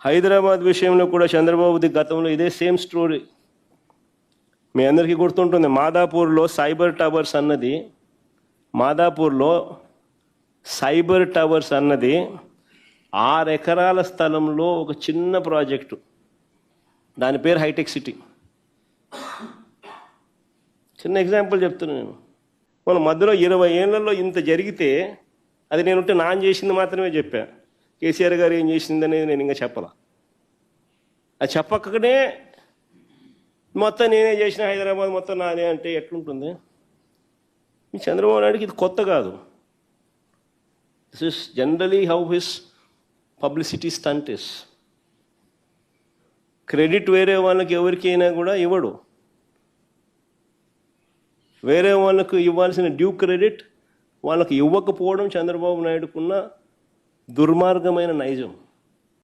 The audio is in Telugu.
హైదరాబాద్ విషయంలో కూడా చంద్రబాబుది గతంలో ఇదే సేమ్ స్టోరీ. మీ అందరికీ గుర్తుంటుంది మాదాపూర్లో సైబర్ టవర్స్ అన్నది మాదాపూర్లో సైబర్ టవర్స్ అన్నది ఆరు ఎకరాల స్థలంలో ఒక చిన్న ప్రాజెక్టు. దాని పేరు హైటెక్ సిటీ. చిన్న ఎగ్జాంపుల్ చెప్తున్నాను నేను. మన మధ్యలో ఇరవై ఏళ్ళలో ఇంత జరిగితే అది నేను ఉంటే నాన్ చేసింది మాత్రమే చెప్పాను కేసీఆర్ గారు ఏం చేసిందనేది నేను ఇంకా చెప్పాల. అది చెప్పకనే మొత్తం నేనే చేసిన హైదరాబాద్ మొత్తం నాదే అంటే ఎట్లుంటుంది? ఈ చంద్రబాబు నాయుడుకి ఇది కొత్త కాదు. This is generally how his publicity stunt is credit వేరే వాళ్ళకి ఎవరికైనా కూడా ఇవ్వడు. వేరే వాళ్ళకు ఇవ్వాల్సిన డ్యూ క్రెడిట్ వాళ్ళకి ఇవ్వకపోవడం చంద్రబాబు నాయుడుకున్న దుర్మార్గమైన నైజం.